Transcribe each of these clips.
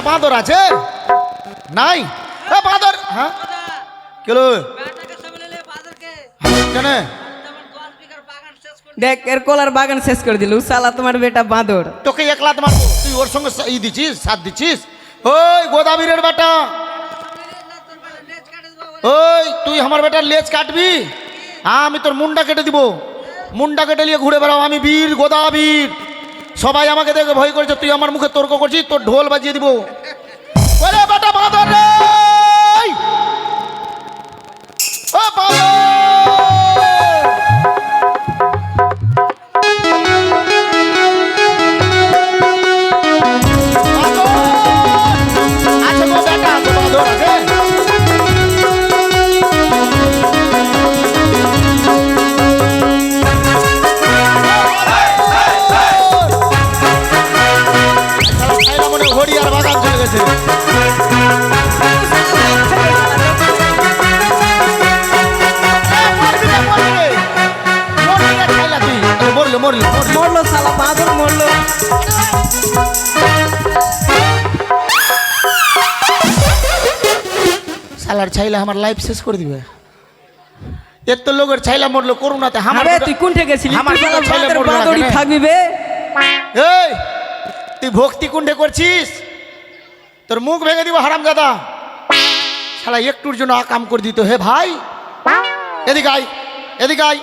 বেটা বাঁদর আছে? নাই? বাঁদর! হ্যাঁ? কেলো কেন? দেখ এর কলার বাগান শেষ করে দিল। সালা তোমার বেটা বাঁদর। তোকে একলাত মারবো তুই ওর সঙ্গে ই দিছিস সাথ দিছিস? ওই গোদাবীরের বেটা। ওই তুই আমার বেটার লেজ কাটবি? হ্যাঁ আমি তোর মুন্ডা কেটে দিব। মুন্ডা কেটে নিয়ে ঘুরে বেড়াও আমি বীর গোদাবীর। সবাই আমাকে দেখে ভয় করেছে, তুই আমার মুখে তর্ক করছিস, তোর ঢোল বাজিয়ে দিব। ওরে বেটা বাঁদর রে ও বাঁদর ছাইলা আমার লাইফ শেষ করে দিবে। এর তো লোকের ছাইলা মরলো আরে তুই কোনঠে গেছিলি? আমার বাঁদরই থাকবি বে। এই তুই ভক্তি কুণ্ডে করছিস? তোর মুখ ভেঙে দিব হারাম দাদা শালা একটুর জন্য আকাম করে দিত হে ভাই। এদিকে আয় এদিকে আয়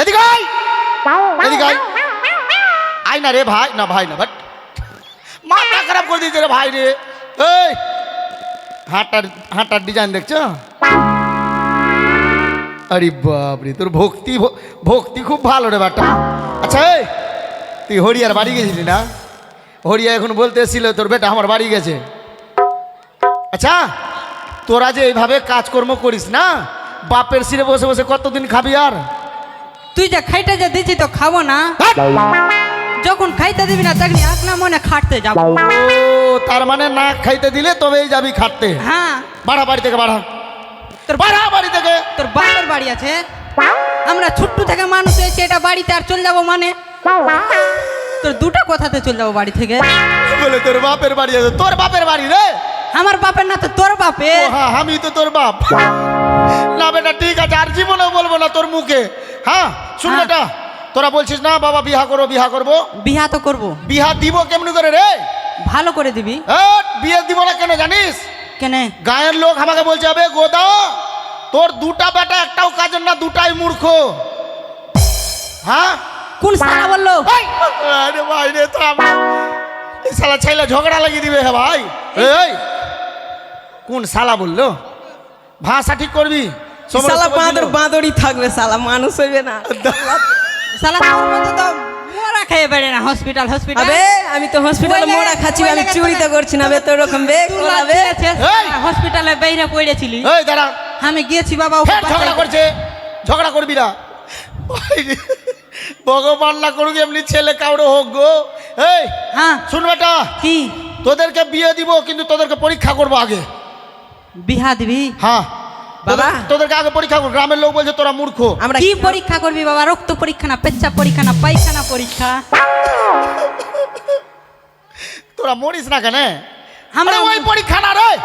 এদিকে আয় এদিকে আয়। আয় না রে ভাই না ভাই না ভাট মাথা খারাপ করে দিয়েছে রে ভাই রে। এই হাঁটার হাঁটার ডিজাইন দেখছ? আরে বাপরে তোর ভক্তি ভক্তি খুব ভালো রে বাটা। আচ্ছা এই তুই হরিয়ার বাড়ি গেছিলি না? হরিয়া এখন বলতে এসেছিল তোর বেটা আমার বাড়ি গেছে। আচ্ছা তোরা যে এইভাবে কাজকর্ম করিস না বাপের সিরে বসে বসে কতদিন খাবি আর? তুই যা খাইতে যা দিচ্ছি তো খাব না। হাট! যখন খাইতে দিবি না তখন এক না মনে খাটতে যাব। তার মানে না খাইতে দিলে তবেই যাবি খাটতে। হ্যাঁ। বাড়া বাড়ি থেকে বাড়া। তোর বাড়া বাড়ি থেকে। তোর বাপের বাড়ি আছে? আমরা ছোট্ট থেকে মানুষ হয়েছে এটা বাড়িতে আর চলে যাব মানে? তোর দুটো কথাতে চলে যাব বাড়ি থেকে। বলে তোর বাপের বাড়ি আছে। তোর বাপের বাড়ি রে? আমার বাপের না তো তোর বাপে। হ্যাঁ আমি তো তোর বাপ। না বেটা ঠিক আছে আর জীবনেও বলব না তোর মুখে। হ্যাঁ শুন হ্যাঁ। বেটা তোরা বলছিস না বাবা বিহা করো বিহা করব। বিহা তো করব। বিহা দিব কেমনি করে রে? ভালো করে দিবি। বিয়ে দিব না কেন জানিস? কেনে? গায়ের লোক আমাকে বলছে হবে গোদা তোর দুটা বেটা একটাও কাজের না দুটাই মূর্খ। হ্যাঁ? কোন সালা বলল? আরে ভাই রে তো আমার এই শালা ছেলে ঝগড়া লাগিয়ে দিবে হ্যাঁ ভাই। এই। কোন শালা বলল? ভাষা ঠিক করবি? সালা। বাঁদর বাঁদরই থাকবে সালা মানুষ হইবে না। সালা তোর মতো তো মোরা খেয়ে বেড়ে না হসপিটাল হসপিটাল আবে আমি তো হসপিটালে মোড়া খাচ্ছি আমি চুরি তো করছি না বে তোর রকম বে! হসপিটালে বাইরে পড়েছিলি। এই দাঁড়া। আমি গিয়েছি বাবা ওকে ঝগড়া করছে ঝগড়া করবি না। ভগবান না করুক এমনি ছেলে কাউরে হোক গো। এই হ্যাঁ। শুন বেটা কি? তোদেরকে বিয়ে দিব কিন্তু তোদেরকে পরীক্ষা করব আগে। বিহা দিবি? হ্যাঁ। বাবা। তোদের- তোদেরকে আগে পরীক্ষা করব গ্রামের লোক বলছে তোরা মূর্খ। আমরা কি পরীক্ষা করবি বাবা? রক্ত পরীক্ষা না পেচ্ছাপ পরীক্ষা না পায়খানা পরীক্ষা। তোরা মরিস না কেন? আমরা- ওই পরীক্ষা না রে।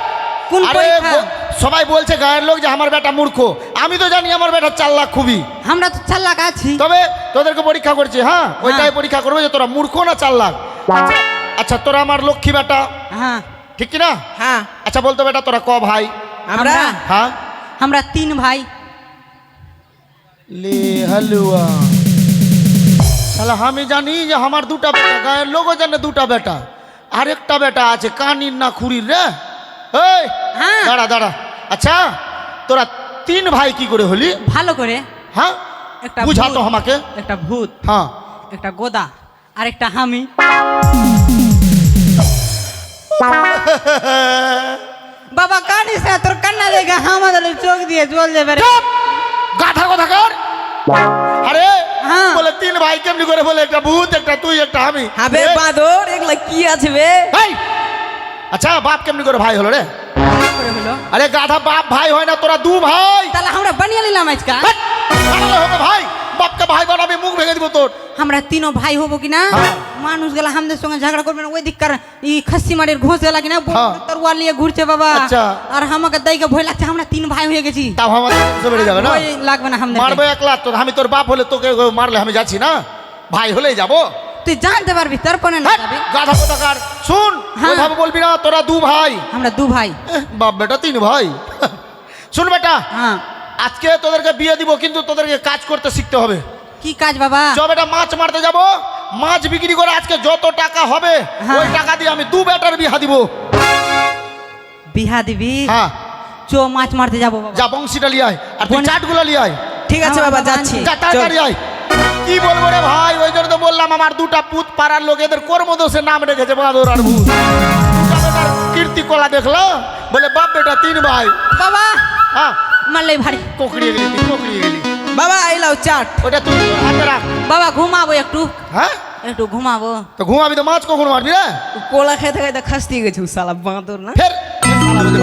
কোন পরীক্ষা? সবাই বলছে গায়ের লোক যে আমার বেটা মূর্খ। আমি তো জানি আমার বেটা চার লাখ খুবই। আমরা তো চাল্লাক আছি। তবে তোদেরকে পরীক্ষা করছি হ্যাঁ? ওইটাই পরীক্ষা করবে যে তোরা মূর্খ না চার লাখ আচ্ছা। আচ্ছা তোরা আমার লক্ষ্মী বেটা। হ্যাঁ। ঠিক কি না হ্যাঁ। আচ্ছা বলতো বেটা তোরা ক ভাই? আমরা? হ্যাঁ? আমরা তিন ভাই। লে হালুয়া। শালা আমি জানি যে আমার দুটা বেটা গায়ের লোকও জানে দুটা বেটা। আরেকটা বেটা আছে কানির না খুরির রে? এই হ্যাঁ। দাঁড়া দাঁড়া। আচ্ছা তোরা তিন ভাই কি করে হলি? ভালো করে। হ্যাঁ? একটা বুঝা তো ভূত, আমাকে। একটা ভূত হ্যাঁ। একটা গোদা আর একটা হামি। বাবা কানিস না তোর কান্না দেখে আমাদের চোখ দিয়ে জল চুপ! গাধা কথা কর। আরে হ্যাঁ। বলে তিন ভাই কেমনি করে বলে একটা ভূত একটা তুই একটা আমি। হবে বাঁদর এগুলা কি আছে বে! আচ্ছা বাপ কেমনি করে ভাই হলো রে? আরে গাধা বাপ ভাই হয় না তোরা দু ভাই। তাহলে আমরা বানিয়ে নিলাম হবে ভাই। বাপকে ভাই বানাবি মুখ ভেঙে দিব তোর। আমরা তিনও ভাই হব কিনা হ্যাঁ। মানুষ গেলা আমাদের সঙ্গে ঝগড়া করবে না। ওই দিককার ই খাসি মারির ঘোষ গেলা কিনা হ্যাঁ। তরুয়ার নিয়ে ঘুরছে বাবা। আচ্ছা। আর আমাকে দাইকে ভয় লাগছে আমরা তিন ভাই হয়ে গেছি। তাও আমার বেড়ে যাবে না? লাগবে না আমাদের। মারবে একলা তোর আমি তোর বাপ হলে তোকে মারলে আমি যাচ্ছি না? ভাই হলেই যাব। তুই জানতে পারবি তারপরে না হ্যাট, যাবি। গাধা কোথাকার? শুন হ্যাঁ। ওইভাবে বলবি না তোরা দু ভাই। আমরা দু ভাই। বাপ বেটা তিন ভাই। শুন বেটা হ্যাঁ। আজকে তোদেরকে বিয়ে দিব কিন্তু তোদেরকে কাজ করতে শিখতে হবে। কি কাজ বাবা? চ বেটা মাছ মারতে যাব মাছ বিক্রি করে আজকে যত টাকা হবে হ্যাঁ। ওই টাকা দিয়ে আমি দু বেটার বিহা দিব। বিহা দিবি? হ্যাঁ। চো মাছ মারতে যাব বাবা। যা বংশীটা লিয়ে আয় আর তুই চাটগুলো লিয়ে আয়। ঠিক আছে বাবা বাবা যাচ্ছি। যা তাড়াতাড়ি আয়। কি বলব রে ভাই? ওই জন্য তো বললাম আমার দুটা পুত পাড়ার লোক এদের কর্মদোষে নাম রেখেছে বাদর আর ভূত। কীর্তি কলা দেখল? বলে বাপ বেটা তিন ভাই। বাবা! হ্যাঁ। মারলেই ভারী। কোকড়িয়ে গেলি তুই কোকড়িয়ে গেলি। বাবা এলাও চাট। ওটা তুই হাতে রাখ। বাবা ঘুমাবো একটু। হ্যাঁ? একটু ঘুমাবো। তো ঘুমাবি তো মাছ কখন মারবি রে কোলা খেতে খেতে খাসতে গেছে সালা বাঁদর না। ফের।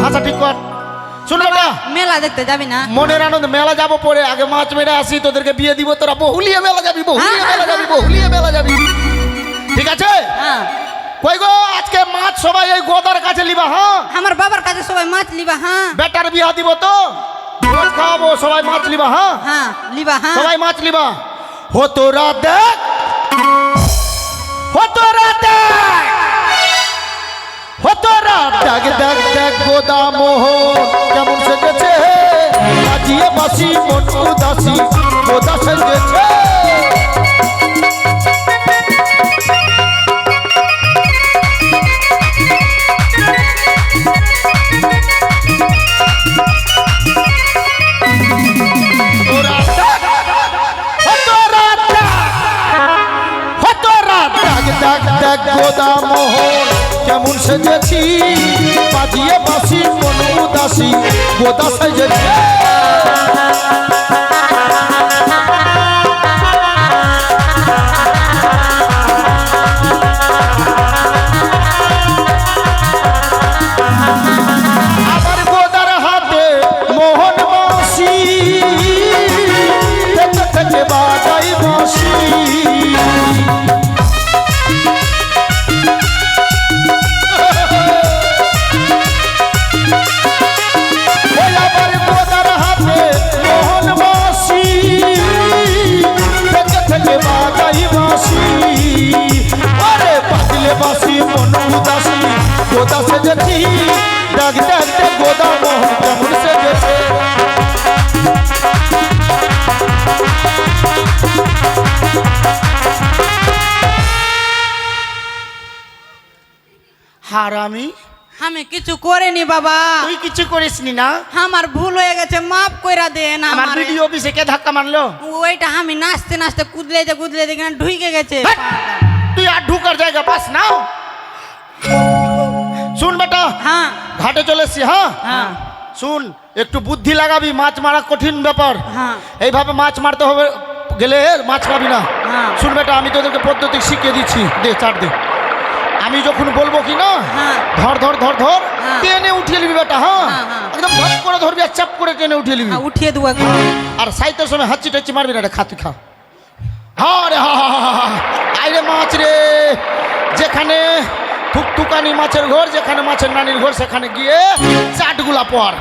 ভাষা ঠিক কর। শুন বেটা। মেলা দেখতে যাবি না? মনের আনন্দ মেলা যাব পরে আগে মাছ মেরে আসি তোদেরকে বিয়ে দিব তোরা বহুলিয়ে মেলা যাবি বহুলিয়ে হ্যাঁ, মেলা যাবি বহুলিয়ে মেলা যাবি। ঠিক আছে? হ্যাঁ। কই গো আজকে মাছ সবাই এই গোদার কাছে লিবা হ্যাঁ? আমার বাবার কাছে সবাই মাছ লিবা হ্যাঁ। বেটার বিয়া দিব তো। ভোজ খাওয়াবো সবাই মাছ লিবা হ্যাঁ? হ্যাঁ লিবা হ্যাঁ। সবাই মাছ লিবা হো তোরা দেখ। হো তোরা দেখ। হো তোরা দেখ দেখ দেখ গোদা মোহন কেমন সেজেছে। বাজিয়ে বাসি মন উদাসী গোদা সেজেছে। তোরা দেখ গোদা মোহন কেমন সেজেছি বাজিয়ে বাসি মনু দাসী গোদা সেজেছে সেজেছি ডাক ডাক ডাক গোদা মোহন হারামি আমি? কিছু করিনি বাবা। তুই কিছু করিসনি না? আমার ভুল হয়ে গেছে মাফ কইরা দেন আমার ভিডিও অফিসে কে ধাক্কা মারলো? ওইটা আমি নাচতে নাচতে কুদলেতে কুদলেতে কিনা ঢুকে গেছে। তুই আর ঢুকার জায়গা পাস না? শুন বেটা হ্যাঁ ঘাটে চলে এসছি হ্যাঁ হ্যাঁ শুন একটু বুদ্ধি লাগাবি মাছ মারা কঠিন ব্যাপার হ্যাঁ এইভাবে মাছ মারতে হবে গেলে মাছ পাবি না হ্যাঁ। শুন বেটা আমি তোদেরকে পদ্ধতি শিখিয়ে দিচ্ছি দে চার দে আমি যখন বলব কি না। ধর ধর ধর ধর। টেনে উঠিয়ে নিবি বেটা হ্যাঁ। একদম ধর করে ধরবি আর চাপ করে টেনে উঠিয়ে নিবি উঠিয়ে দেবো। আর সাইতের সময় হাঁচি টাচ্ছি মারবি না রে খা তুই খা হা রে হা হা হা, হা, হা। আইরে মাছ রে যেখানে থুকথুকানি মাছের ঘর যেখানে মাছের নানির ঘর সেখানে গিয়ে চাটগুলা পর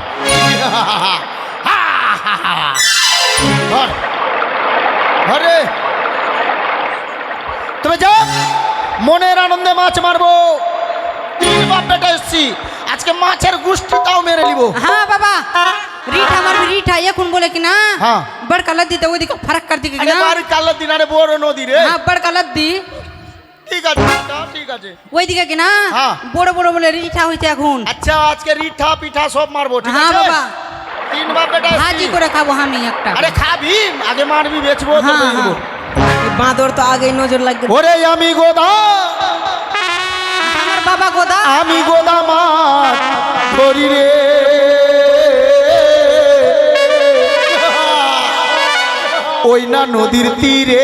হা, হা, হা। হা, হা, হা। ধর ধরে তবে যাও মনের আনন্দে মাছ মারবো তিন বাপ বেটা এসছি আজকে মাছের গুষ্টি তাও মেরে নিব হ্যাঁ বাবা রিঠা মারবি রিঠা এখন বলে কিনা হ্যাঁ। बड़का लद्दी तो ওইদিকে ফারাক কার দিকে আরে কিনা বাড়ি কালো দিনারে বড় নদী রে হ্যাঁ बड़का लद्दी ঠিক আছে বেটা, ঠিক আছে। ওইদিকে কিনা হ্যাঁ। বড় বড় বলে রিঠা হইছে এখন। আচ্ছা আজকে রিঠা পিঠা সব মারবো ঠিক হ্যাঁ আছে? বাবা। তিন বাপ বেটা এসছি। করে খাব আমি একটা। আরে খাবি আগে মারবি বেচবো তো হ্যাঁ, বেচবো। বাঁদর তো আগেই নজর লাগবে। ওরে আমি গোদা। আমার বাবা গোদা। আমি গোদা মাছ ধরি রে। ওই না নদীর তীরে।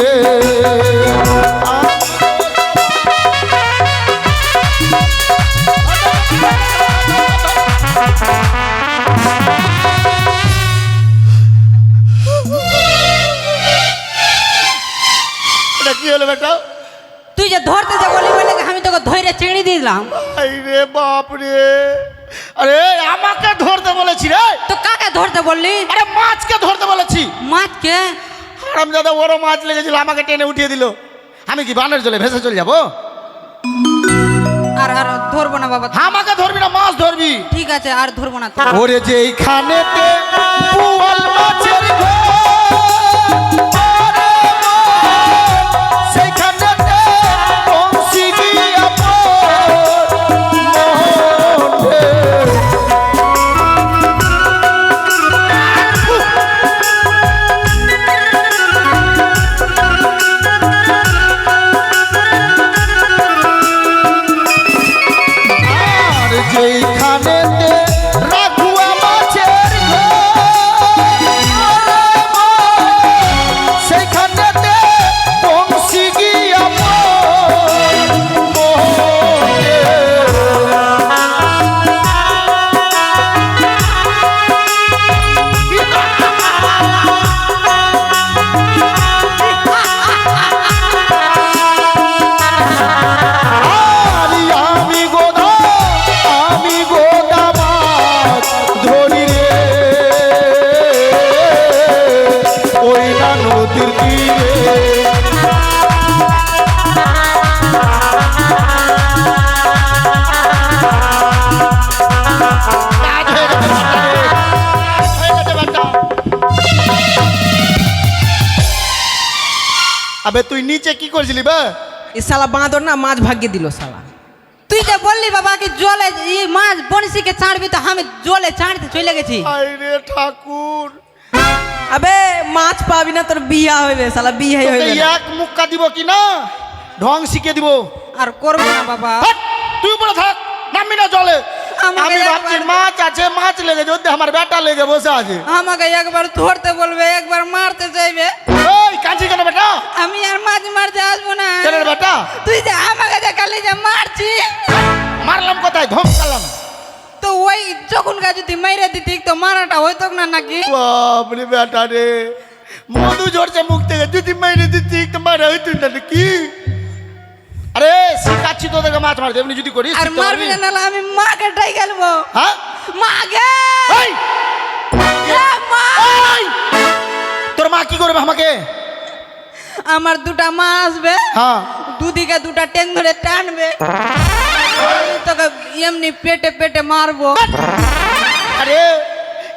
এটা কি হলো বেটা? তুই যে ধরতে যে বলি বলে আমি তোকে ধরে চিংড়ি দিলাম। আই রে বাপ রে। আরে আমাকে ধরতে বলেছি রে। তো কাকে ধরতে বললি? আরে মাছকে ধরতে বলেছি। মাছকে? হারাম দাদা ওরও মাছ লেগেছিল আমাকে টেনে উঠিয়ে দিল। আমি কি বানের জলে ভেসে চলে যাব? আর আর ধরবো না বাবা। আমাকে ধরবি না মাছ ধরবি। ঠিক আছে আর ধরবো না। ওরে যে এইখানেতে পুয়াল মাছের ঘর, আর আবে তুই নিচে কি করছিলি বে? এই শালা বাঁদর না মাছ ভাগিয়ে দিল শালা। তুই যে বললি বাবা কি জলে ই মাছ বনশিকে ছাড়বি তো আমি জলে ছাড়তে চলে গেছি। আরে ঠাকুর। আবে মাছ পাবি না তোর বিয়া হইবে শালা বিয়ে হইবে। এক মুক্কা দিব কি না? ঢং শিখিয়ে দিব। আর করব না বাবা। তুই উপরে থাক নামবি না জলে। আমাকে আমি একবার- ভাবছি মাছ আছে মাছ লেগে যদি আমার বেটা লেগে বসে আছে আমাকে একবার ধরতে বলবে একবার মারতে চাইবে ওই কাঁচি কেন বেটা আমি আর মাছ মারতে আসব না কেন রে বেটা তুই যে আমাকে দেখালি যে মারছি মারলাম কোথায় ধমকালাম তো ওই যখন গা যদি মাইরে দিতি তো মারাটা হইতো না নাকি বাপরে বেটা রে মধু ঝরছে মুখ থেকে যদি মাইরে দিচ্ছি তো মারা হইতো না কি আরে শিখাচ্ছি তোদেরকে মাছ মারতে এমনি যদি করিস আর মারবি? না নাহলে আমি মাকে ডাই গেলবো হ্যাঁ মাকে এই! মা! এই! তোর মা কি করবে আমাকে আমার দুটা মা আসবে হ্যাঁ দুদিকে দুটা টেন ধরে টানবে তোকে এমনি পেটে পেটে মারবো আরে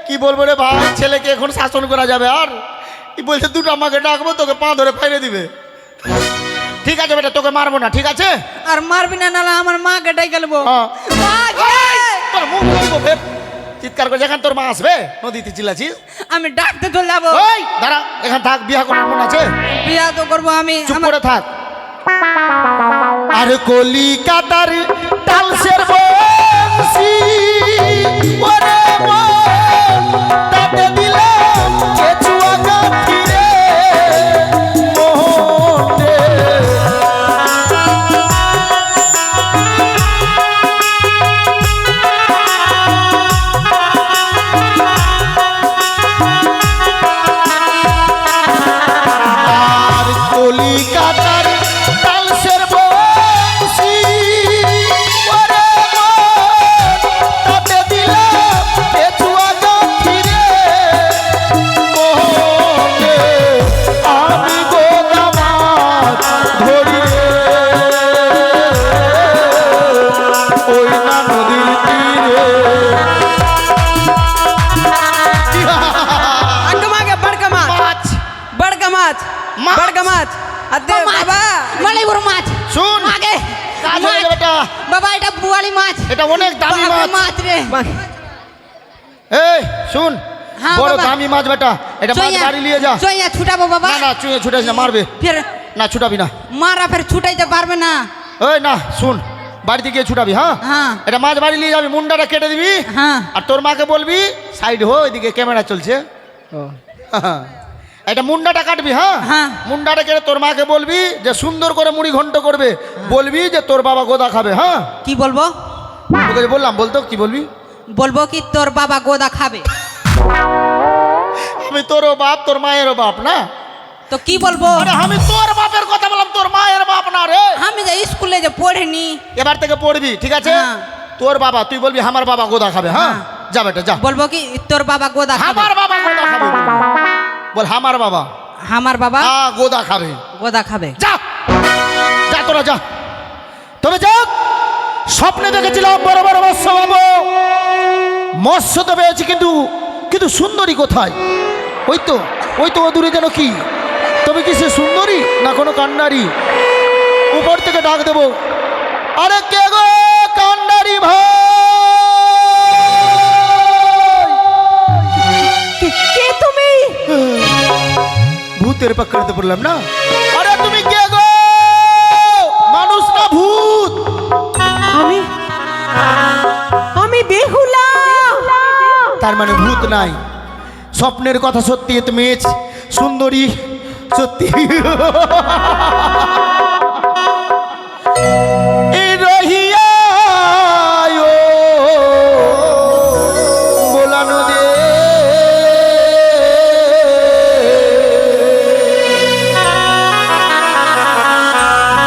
কি বলব রে ভাই ছেলেকে এখন শাসন করা যাবে আর কি বলছে দুটো আমাকে ডাকবো তোকে পা ধরে ফেলে দিবে ঠিক আছে বেটা তোকে মারবো না ঠিক আছে? আর মারবি না নাহলে আমার মাকে ডাই গেলবো হ্যাঁ। তোর মুখ বলব চিৎকার করে যেখান তোর মা আসবে নদীতে চিল্লাছিস আমি ডাকতে চলে যাব। ওই দাঁড়া এখান থাক বিয়া করার মন আছে। বিয়া তো করব আমি চুপ করে থাক। আর কলিকাতার টালসের বংশী ওরে এটা অনেক দামি মাছ। এই শুন হ্যাঁ, বড় দামি মাছ বেটা। এটা মাছ বাড়ি নিয়ে যা। চইয়া ছুটাবো বাবা। না না চুয়ে ছুটে না মারবে। ফের না ছুটাবি না। মারা ফের ছুটাইতে পারবে না। ওই না শুন বাড়িতে গিয়ে ছুটাবি হ্যাঁ? হ্যাঁ। এটা মাছ বাড়ি নিয়ে যাবি মুন্ডাটা কেটে দিবি। হ্যাঁ। আর তোর মাকে বলবি সাইড হো এদিকে ক্যামেরা চলছে। ও। এটা মুন্ডাটা কাটবি হ্যাঁ? হ্যাঁ। মুন্ডাটা কেটে তোর মাকে বলবি যে সুন্দর করে মুড়ি ঘন্ট করবে। বলবি যে তোর বাবা গোদা খাবে হ্যাঁ? কি বলব? তোকে বললাম বলতো কি বলবি? বলব কি তোর বাবা গোদা খাবে। আমি তোরও বাপ তোর মায়েরও বাপ না? তো কি বলব? আরে আমি তোর বাপের কথা বললাম তোর মায়ের বাপ না রে। আমি যে স্কুলে যে পড়িনি। এবার থেকে পড়বি ঠিক আছে? হ্যাঁ। তোর বাবা তুই বলবি আমার বাবা গোদা খাবে হ্যাঁ? হ্যাঁ। যা বেটা যা। বলব কি তোর বাবা গোদা খাবে। আমার বাবা গোদা খাবে। বল আমার বাবা। আমার বাবা হ্যাঁ গোদা খাবে। গোদা খাবে। যা। যা তোরা যা। তবে যাক স্বপ্নে দেখেছিলাম বড় বড় মৎস্য পাবো মৎস্য তো পেয়েছি কিন্তু কিন্তু সুন্দরী কোথায়? ওই তো ওই তো দূরে যেন কি? তবে কি সে সুন্দরী না কোনো কান্নারি? উপর থেকে ডাক দেব আরে কে গো কান্নারি ভাই? কে তুমি? ভূতের পাকড়াতে পড়লাম না? আরে তুমি কে গো তার মানে ভূত নাই। স্বপ্নের কথা সত্যি এত মেয়েছ সুন্দরী সত্যি।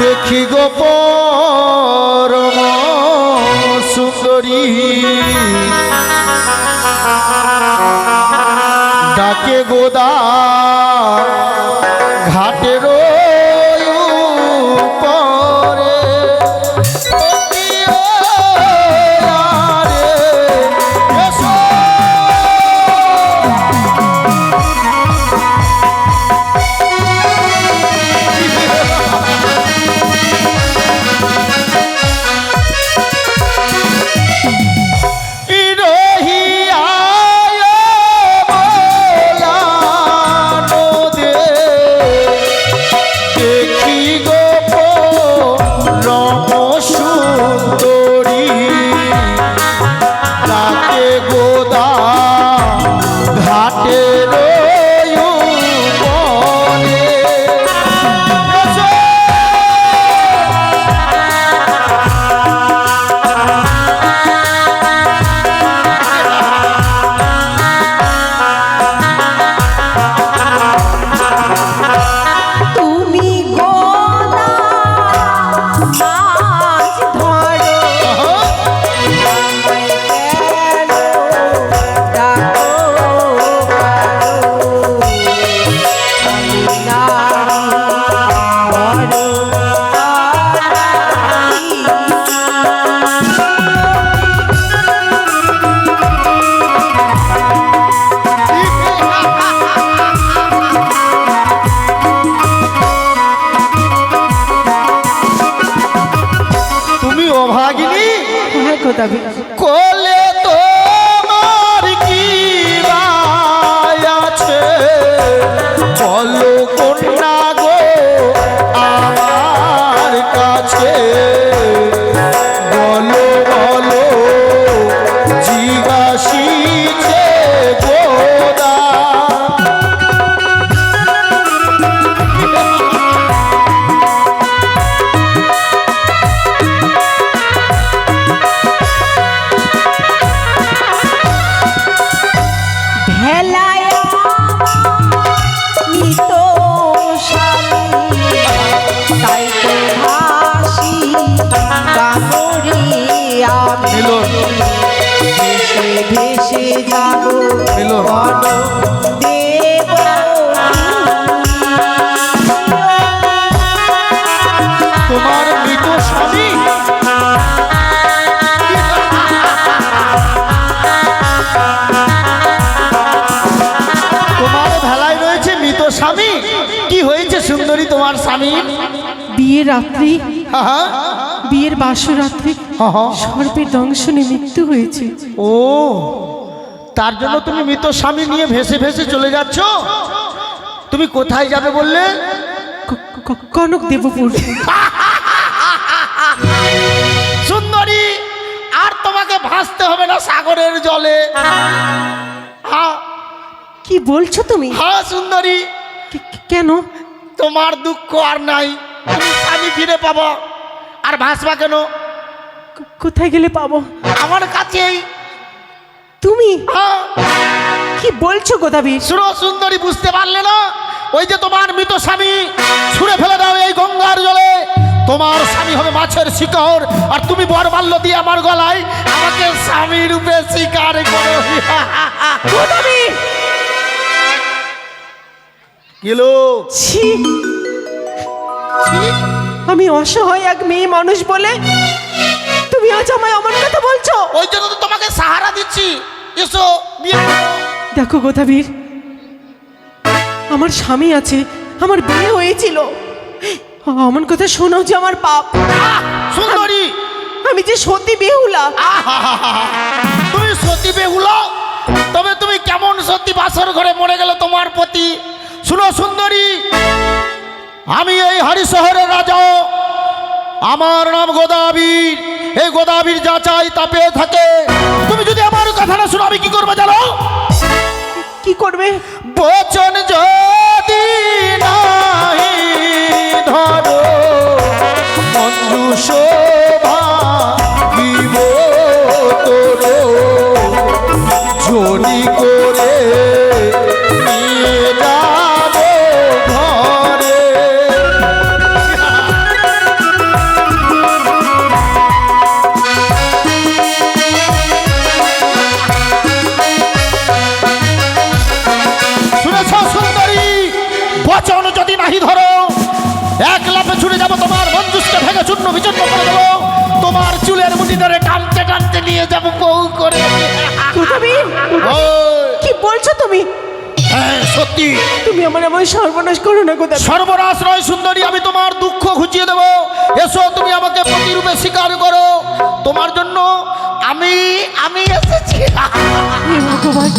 দেখি গো ভেসে যাব। তোমার মৃত স্বামী? তোমার ভেলায় রয়েছে মৃত স্বামী? কি হয়েছে সুন্দরী তোমার স্বামী? বিয়ের রাত্রি। হ্যাঁ বিয়ের বাসর রাত্রি হ্যাঁ। সর্পের দংশনে মৃত্যু হয়েছে। ও তার জন্য তুমি মৃত স্বামী নিয়ে ভেসে ভেসে চলে যাচ্ছ? তুমি কোথায় যাবে বললে? কনক দেবপুর। সুন্দরী আর তোমাকে ভাসতে হবে না সাগরের জলে। কি বলছো তুমি? হ্যাঁ সুন্দরী। কেন? তোমার দুঃখ আর নাই। স্বামী ফিরে পাবো। আর ভাসবা কেন? কোথায় গেলে পাবো? আমার কাছেই। তুমি? হ্যাঁ। কি বলছো গোদাবি শুনো সুন্দরী বুঝতে পারলে না? ওই যে তোমার মৃত স্বামী ছুঁড়ে ফেলে দাও এই গঙ্গার জলে। তোমার স্বামী হবে মাছের শিকড় আর তুমি বর বরবাল্য দিয়ে আমার গলায় আমাকে স্বামী রূপে শিকার করো। গোদাবীর গেলো ছি। আমি অসহায় এক মেয়ে মানুষ বলে তুমি আজ আমায় আমার কথা বলছো? ওই জন্য তো তোমাকে সাহারা দিচ্ছি। এসো বিয়ে। দেখো গোদাবীর আমার স্বামী আছে আমার বিয়ে হয়েছিল। অমন কথা শোনাও যে আমার পাপ। সুন্দরী। আমি যে সত্যি বেহুলা। তুমি সতী বেহুলো? তবে তুমি কেমন সত্যি বাসর ঘরে মরে গেল তোমার প্রতি? শুনো সুন্দরী। আমি এই হারি শহরের রাজা। আমার নাম গোদাবীর। এই গোদাবীর যা চাই তা পেয়ে থাকে। তুমি যদি আমার কথা না শুনো আমি কি করব জানো? কি করবে? বচন যদি নাহি ধরো মঞ্জু শোভা দিব তোরো করে চূর্ণ বিচূর্ণ করে দেবো। তোমার চুলের মুঠি ধরে টানতে টানতে নিয়ে যাব বউ করে। কি বলছো তুমি? হ্যাঁ সত্যি। তুমি আমার আমার সর্বনাশ করো না গোদাবীর সর্বনাশ নয় সুন্দরী আমি তোমার দুঃখ ঘুচিয়ে দেবো। এসো তুমি আমাকে প্রতিরূপে স্বীকার করো। তোমার জন্য আমি আমি এসেছি। ভগবান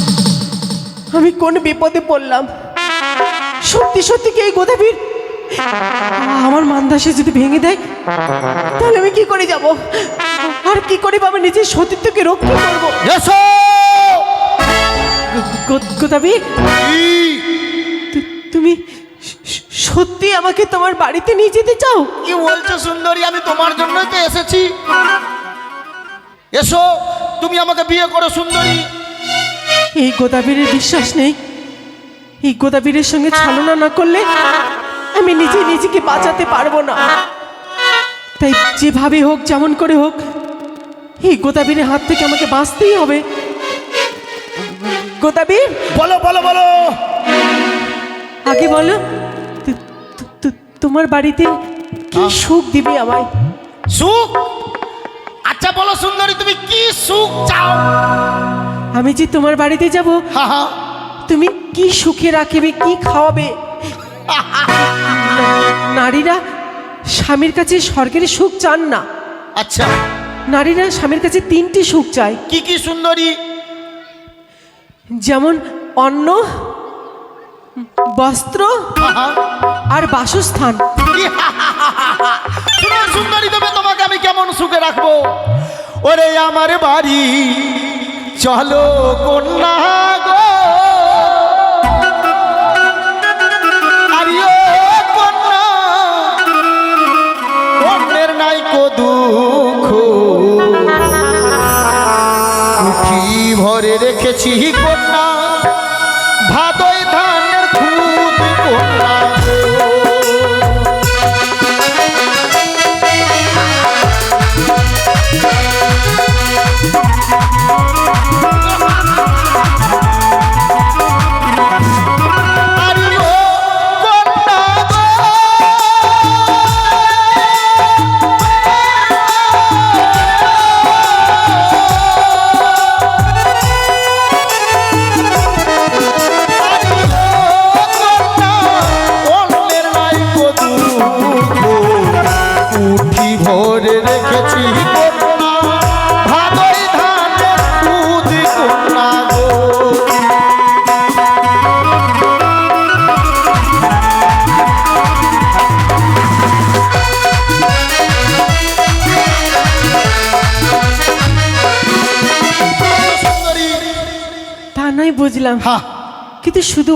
আমি কোন বিপদে পড়লাম। সত্যি সত্যি কি এই গোদাবীর? আমার মান্দাসে যদি ভেঙে দেয় তাহলে আমি কি করে যাব? আর কি করে আমি নিজের সতীত্বকে রক্ষা করব? এসো! গোদাবীর তুমি সত্যি আমাকে তোমার বাড়িতে নিয়ে যেতে চাও? কি বলছো সুন্দরী? আমি তোমার জন্যই তো এসেছি। এসো তুমি আমাকে বিয়ে করো সুন্দরী। এই গোদাবীরের বিশ্বাস নেই। এই গোদাবীরের সঙ্গে ছলনা না করলে আমি নিজে নিজেকে বাঁচাতে পারব না। তাই যেভাবে হোক যেমন করে হোক এই গোদাবীরের হাত থেকে আমাকে বাঁচতেই হবে। গোদাবীর বলো বলো বলো। আগে বলো তোমার বাড়িতে কি সুখ দিবে আমায়? সুখ? আচ্ছা বলো সুন্দরী তুমি কি সুখ চাও? আমি যে তোমার বাড়িতে যাব তুমি কি সুখে রাখিবে কি খাওয়াবে নারীরা স্বামীর কাছে স্বর্গের সুখ চান না। আচ্ছা। নারীরা স্বামীর কাছে তিনটি সুখ চায়। কি কি সুন্দরী? যেমন অন্ন বস্ত্র আর বাসস্থান। সুন্দরী দেবে তোমাকে আমি কেমন সুখে রাখব? ওরে আমার বাড়ি চলো কন্যা গো। দুঃখ। ভরে রেখেছি কন্যা।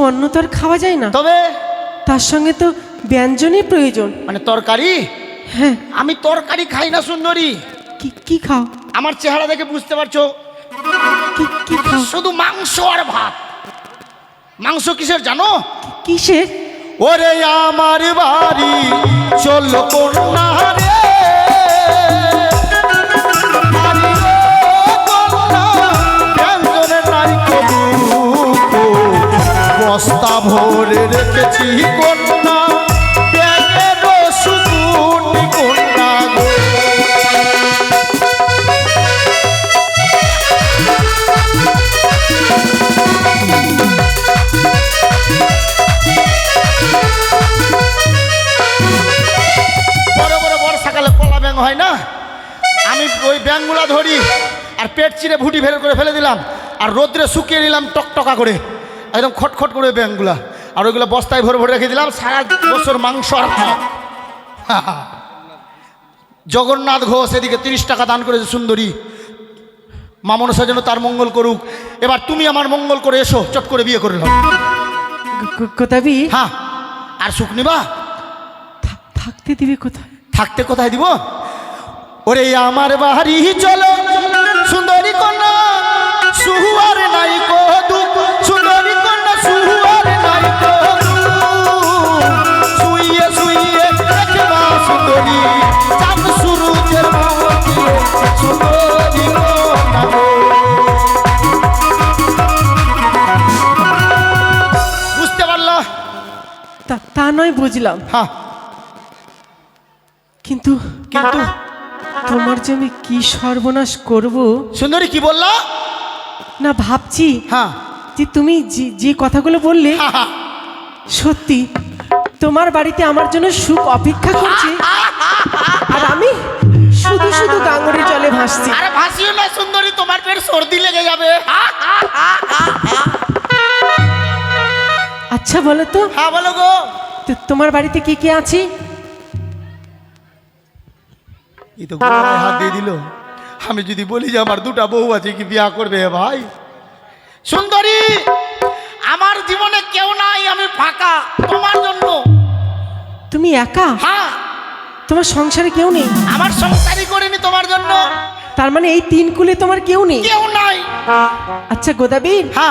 অন্ন তো আর খাওয়া যায় না। তবে? তার সঙ্গে তো ব্যঞ্জনই প্রয়োজন। মানে তরকারি? হ্যাঁ। আমি তরকারি খাই না সুন্দরী। কি কি খাও? আমার চেহারা দেখে বুঝতে পারছ? কি কি খাও? শুধু মাংস আর ভাত। মাংস কিসের জানো? কিসের? ওরে আমার বাড়ি চল কন্যা বস্তা ভরে রেখেছি কন্যা। হয় না? আমি ওই ধরি, আর পেট চিরে ভুটি ফেলে করে ফেলে দিলাম, আর রোদ্রে শুকিয়ে নিলাম টকটকা করে। একদম খটখট করে ব্যাংগুলা আর ওইগুলো বস্তায় ভরে ভরে রেখে দিলাম সারা বছর মাংস আর। জগন্নাথ ঘোষ এদিকে তিরিশ টাকা দান করেছে সুন্দরী। মামনসা যেন তার মঙ্গল করুক। এবার তুমি আমার মঙ্গল করে এসো চট করে বিয়ে করে নাও। কোথাবি হ্যাঁ আর সুখ নিবা? থাকতে দিবি কোথায়? থাকতে কোথায় দিব? ওরে আমার বাড়ি চলো সুন্দরী কন্যা সুহুয়ার দেখবা চাঁদ সূরজের মধ্যে সুন্দরী বুঝতে পারলা? তা নয় বুঝলাম। হ্যাঁ। কিন্তু কিন্তু তোমার যে আমি কি সর্বনাশ করব? সুন্দরী কি বললা? না ভাবছি হ্যাঁ। যে তুমি যে- যে কথাগুলো বললে হ্যাঁ, হ্যাঁ। সত্যি তোমার বাড়িতে আমার জন্য সুখ অপেক্ষা করছে। আর আমি শুধু শুধু গাঙ্গরের জলে ভাসছি। আরে ভাসিও না সুন্দরী তোমার পেট সর্দি লেগে যাবে। আচ্ছা বলো তো। হ্যাঁ বলো গো। তো তোমার বাড়িতে কে কে আছে? এই তো গলায় হাত দিয়ে দিল। আমি যদি বলি যে আমার দুটা বউ আছে কি বিয়া করবে ভাই? সুন্দরী আমার জীবনে কেউ নাই আমি ফাঁকা। তোমার জন্য তুমি একা? হ্যাঁ। তোমার সংসারে কেউ নেই? আমার সংসারই করিনি তোমার জন্য। তার মানে এই তিন কুলে তোমার কেউ নেই? কেউ নাই। আচ্ছা গোদাবি হ্যাঁ।